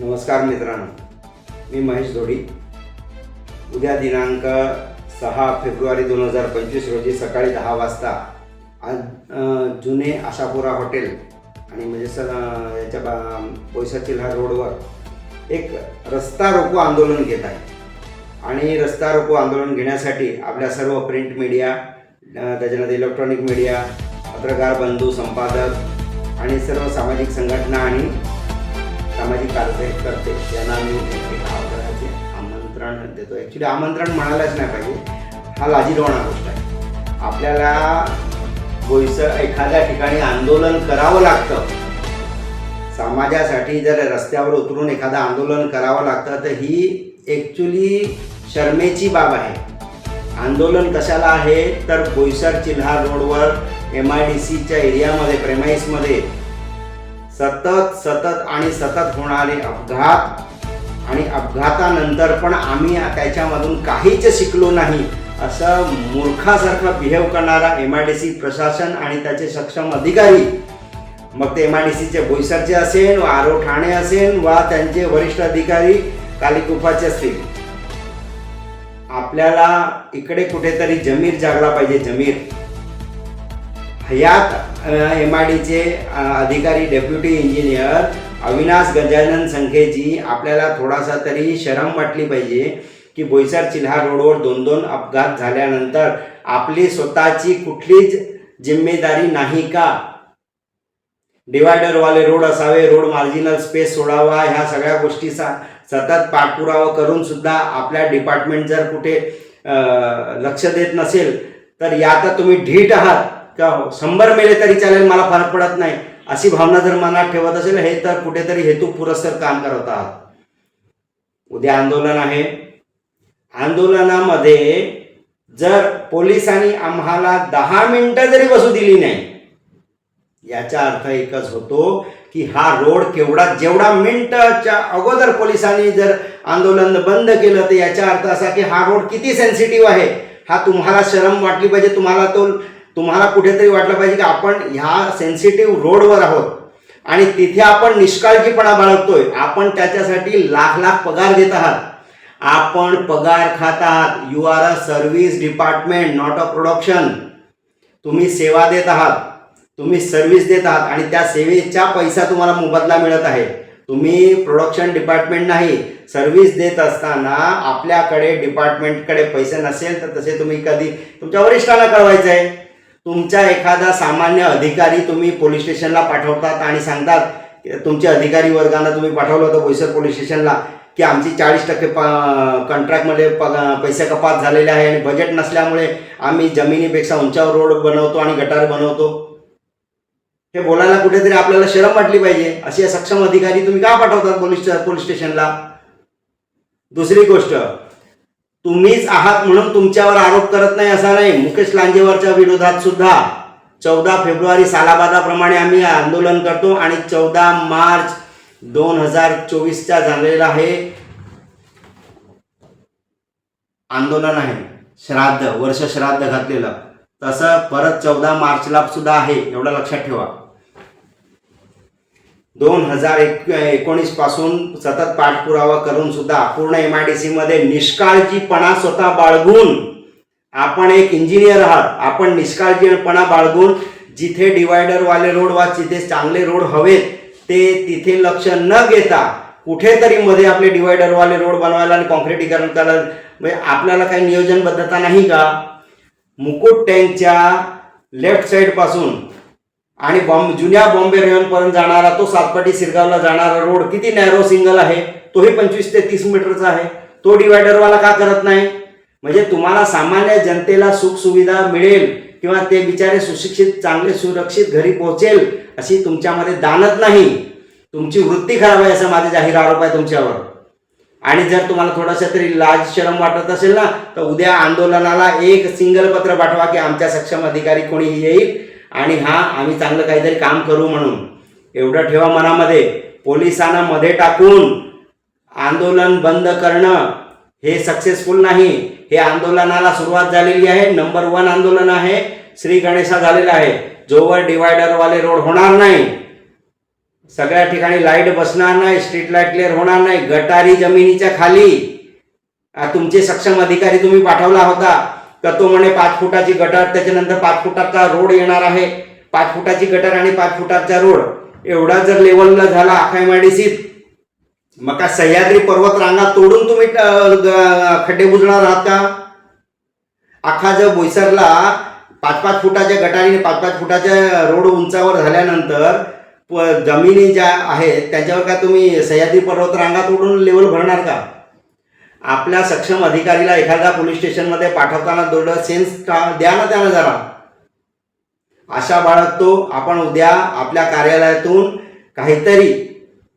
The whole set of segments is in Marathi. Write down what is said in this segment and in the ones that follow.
नमस्कार मित्रांनो. मी महेश धोडी. उद्या दिनांक सहा फेब्रुवारी दोन हजार पंचवीस रोजी सकाळी दहा वाजता आज जुने आशापुरा हॉटेल आणि म्हणजे स याच्या बा बोईसर चिल्हा रोडवर एक रस्ता रोको आंदोलन घेत आहे. आणि रस्ता रोको आंदोलन घेण्यासाठी आपल्या सर्व प्रिंट मीडिया त्याच्यानंतर इलेक्ट्रॉनिक मीडिया पत्रकार बंधू संपादक आणि सर्व सामाजिक संघटना आणि सामाजिक कार्यकर्ते यांना मी एक आग्रहाचे आमंत्रण देतो. ॲक्च्युली आमंत्रण म्हणायलाच नाही पाहिजे. हा लाजीरवाणा गोष्ट आहे. आपल्याला बोईसर एखाद्या ठिकाणी आंदोलन करावं लागतं. समाजासाठी जर रस्त्यावर उतरून एखादं आंदोलन करावं लागतं तर ही ॲक्च्युली शर्मेची बाब आहे. आंदोलन कशाला आहे? तर बोईसर चिल्हार रोडवर एम आय डी सीच्या एरियामध्ये प्रेमाईसमध्ये सतत सतत आणि सतत होणारे अपघात आणि अपघातानंतर पण आम्ही त्याच्यामधून काहीच शिकलो नाही असं मूर्खासारखा बिहेव करणारा एम आय डी सी प्रशासन आणि त्याचे सक्षम अधिकारी. मग ते एम आय डी सीचे बोईसरचे असेल वा आरो ठाणे असेल वा त्यांचे वरिष्ठ अधिकारी कालिकुफाचे असतील. आपल्याला इकडे कुठेतरी जमीर जागला पाहिजे जमीर. यात एम आय डीचे अधिकारी डेप्युटी इंजिनियर अविनाश गजानन संखेची आपल्याला थोडासा तरी शरम वाटली पाहिजे की बोईसर चिल्हा रोडवर दोन दोन अपघात झाल्यानंतर आपली स्वतःची कुठलीच जिम्मेदारी नाही का? डिवायडरवाले रोड असावे रोड मार्जिनल स्पेस सोडावा ह्या सगळ्या गोष्टीचा सतत पाठपुरावा करून सुद्धा आपल्या डिपार्टमेंट जर कुठे लक्ष देत नसेल तर या तर तुम्ही ढीट आहात. का हो? शंभर मेले तरी चालेल मला फरक पडत नाही. अशी भावना जर मनात ठेवत असेल हे तर कुठेतरी हेतू पुरस्कर काम करत आहात. उद्या आंदोलन आहे. आंदोलनामध्ये जर पोलिसांनी आम्हाला दहा मिनिटं जरी बसू दिली नाही याचा अर्थ एकच होतो की हा रोड केवढा जेवढा मिनिटच्या अगोदर पोलिसांनी जर आंदोलन बंद केलं तर याचा अर्थ असा की हा रोड किती सेन्सिटिव्ह आहे. हा तुम्हाला शरम वाटली पाहिजे तुम्हाला तो तुम्हाला कुठेतरी वाटलं पाहिजे की आपण ह्या सेन्सिटिव्ह रोडवर आहोत. आणि तिथे आपण निष्काळजीपणा बाळगतोय. आपण त्याच्यासाठी लाख लाख पगार देत आहात. आपण पगार खात आहात. You are a service department not a production तुम्ही सेवा देत आहात. तुम्ही सर्व्हिस देत आहात. आणि त्या सेवेचा पैसा तुम्हाला मोबदला मिळत आहे. तुम्ही प्रोडक्शन डिपार्टमेंट नाही. सर्व्हिस देत असताना आपल्याकडे डिपार्टमेंटकडे पैसे नसेल तर तसे तुम्ही कधी तुमच्या वरिष्ठांना कळवायचं आहे तुमचा एखादा सामान्य अधिकारी तुम्ही पोलीस स्टेशनला पाठवतात आणि सांगतात तुमच्या अधिकारी वर्गांना तुम्ही पाठवलं होतं बोईसर पोलीस स्टेशनला की आमची चाळीस टक्के प कॉन्ट्रॅक्टमध्ये प पैसे कपात झालेले आहे आणि बजेट नसल्यामुळे आम्ही जमिनीपेक्षा उंचावर रोड बनवतो आणि गटार बनवतो. हे बोलायला कुठेतरी आपल्याला शरम वाटली पाहिजे. असे सक्षम अधिकारी तुम्ही का पाठवतात पोलीस पोलीस स्टेशनला दुसरी गोष्ट तुम्हीच आहात म्हणून तुमच्यावर आरोप करत नाही असा नाही. मुकेश लांजेवरच्या विरोधात सुद्धा चौदा फेब्रुवारी सालाबादाप्रमाणे आम्ही आंदोलन करतो आणि चौदा मार्च दोन हजार चोवीसचा झालेला आहे आंदोलन आहे. श्राद्ध वर्ष श्राद्ध घातलेलं. तसं परत चौदा मार्चला सुद्धा आहे. एवढं लक्षात ठेवा. दोन हजार एक एकोणीसपासून सतत पाठपुरावा करून सुद्धा पूर्ण एम आय डी सीमध्ये निष्काळजीपणा स्वतः बाळगून आपण एक इंजिनियर आहात. आपण निष्काळजीपणा बाळगून जिथे डिवायडरवाले रोड वा जिथे चांगले रोड हवेत ते तिथे लक्ष न घेता कुठेतरी मध्ये आपले डिवायडरवाले रोड बनवायला आणि कॉन्क्रिटीकरण करायला म्हणजे आपल्याला काही नियोजनबद्धता नाही का? मुकुट टँकच्या लेफ्ट साईडपासून आणि बॉम्ब जुन्या बॉम्बे रेवनपर्यंत जाणारा तो सातपाटी सिरगावला जाणारा रोड किती नॅरो सिंगल आहे तोही पंचवीस ते तीस मीटरचा आहे. तो डिवायडरवाला का करत नाही? म्हणजे तुम्हाला सामान्य जनतेला सुखसुविधा मिळेल किंवा ते बिचारे सुशिक्षित चांगले सुरक्षित घरी पोहोचेल अशी तुमच्यामध्ये दानत नाही. तुमची वृत्ती खराब आहे असा माझा जाहीर आरोप आहे तुमच्यावर. आणि जर तुम्हाला थोडासा तरी लाज शरम वाटत असेल ना तर उद्या आंदोलनाला एक सिंगल पत्र पाठवा की आमच्या सक्षम अधिकारी कोणी येईल. आणि हा आम्ही चांगलं काहीतरी काम करू म्हणून. एवढं ठेवा मनामध्ये. पोलिसांना मध्ये टाकून आंदोलन बंद करणं हे सक्सेसफुल नाही. हे आंदोलनाला सुरुवात झालेली आहे. नंबर वन आंदोलन आहे. श्री गणेशा झालेला आहे. जोवर डिवायडरवाले रोड होणार नाही. सगळ्या ठिकाणी लाइट बसणार नाही. स्ट्रीट लाइट क्लिअर होणार नाही. गटारी जमिनीच्या खाली. तुमचे सक्षम अधिकारी तुम्ही पाठवला होता. तर तो म्हणे पाच फुटाची गटर त्याच्यानंतर पाच फुटाचा रोड येणार आहे. पाच फुटाची गटर आणि पाच फुटाचा रोड. एवढा जर लेवलला झाला आखायमाडीसीत मग का सह्याद्री पर्वत रांगा तोडून तुम्ही खड्डे बुजणार आहात का? आखा जर बोईसरला पाच पाच फुटाच्या गटारीने पाच पाच फुटाच्या रोड उंचावर झाल्यानंतर जमिनी ज्या आहेत त्याच्यावर का तुम्ही सह्याद्री पर्वत रांगा तोडून लेवल भरणार का? आपल्या सक्षम अधिकारीला एखाद्या पोलीस स्टेशनमध्ये पाठवताना थोडं सेन्स द्या ना त्यानं जरा. आशा बाळगतो आपण उद्या आपल्या कार्यालयातून काहीतरी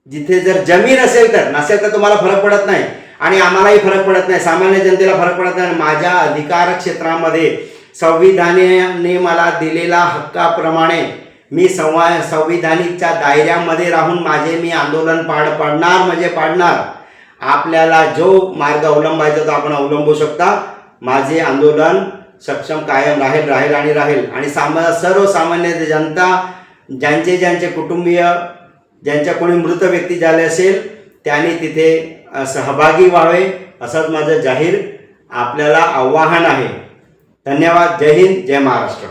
जिथे जर जमीन असेल तर नसेल तर तुम्हाला फरक पडत नाही. आणि आम्हालाही फरक पडत नाही. सामान्य जनतेला फरक पडत नाही. माझ्या अधिकार क्षेत्रामध्ये संविधानाने मला दिलेला हक्काप्रमाणे मी संवा संविधानिकच्या दायऱ्यामध्ये राहून माझे मी आंदोलन पाड पाडणार म्हणजे पाडणार. आपल्याला जो मार्ग अवलंबायचा तो आपण अवलंबू शकता. माझे आंदोलन सक्षम कायम राहील राहील आणि राहील. आणि सामा सर्वसामान्य जनता ज्यांचे ज्यांचे कुटुंबीय ज्यांच्या कोणी मृत व्यक्ती झाले असेल त्यांनी तिथे सहभागी व्हावे असंच माझं जाहीर आपल्याला आव्हान आहे. धन्यवाद. जय हिंद. जय महाराष्ट्र.